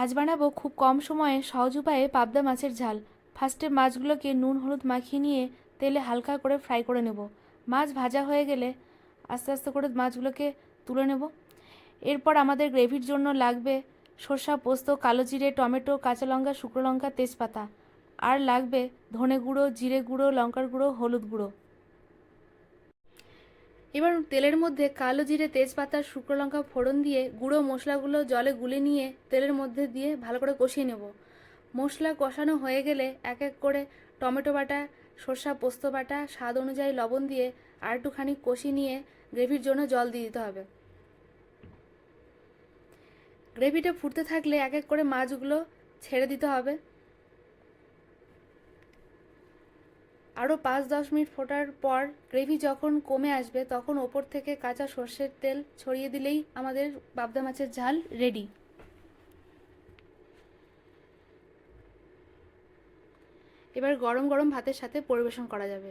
আজ বানাবো খুব কম সময়ে সহজ উপায়ে পাবদা মাছের ঝাল। ফার্স্টে মাছগুলোকে নুন, হলুদ মাখিয়ে নিয়ে তেলে হালকা করে ফ্রাই করে নেব। মাছ ভাজা হয়ে গেলে আস্তে আস্তে করে মাছগুলোকে তুলে নেব। এরপর আমাদের গ্রেভির জন্য লাগবে সর্ষা পোস্ত, কালো জিরে, টমেটো, কাঁচা লঙ্কা, শুকনো লঙ্কা, তেজপাতা। আর লাগবে ধনে গুঁড়ো, জিরে গুঁড়ো, লঙ্কার গুঁড়ো, হলুদ গুঁড়ো। এবার তেলের মধ্যে কালো জিরে, তেজপাতা, শুকনো লঙ্কা, ফোড়ন দিয়ে গুঁড়ো মশলাগুলো জলে গুলে নিয়ে তেলের মধ্যে দিয়ে ভালো করে কষিয়ে নেব। মশলা কষানো হয়ে গেলে এক এক করে টমেটো বাটা, সর্ষা পোস্ত বাটা, স্বাদ অনুযায়ী লবণ দিয়ে আর একটুখানি কষিয়ে নিয়ে গ্রেভির জন্য জল দিয়ে দিতে হবে। গ্রেভিটা ফুটতে থাকলে এক এক করে মাছগুলো ছেড়ে দিতে হবে। আরও পাঁচ দশ মিনিট ফোটার পর গ্রেভি যখন কমে আসবে, তখন ওপর থেকে কাঁচা সর্ষের তেল ছড়িয়ে দিলেই আমাদের পাবদা মাছের ঝাল রেডি এবার গরম গরম ভাতের সাথে পরিবেশন করা যাবে।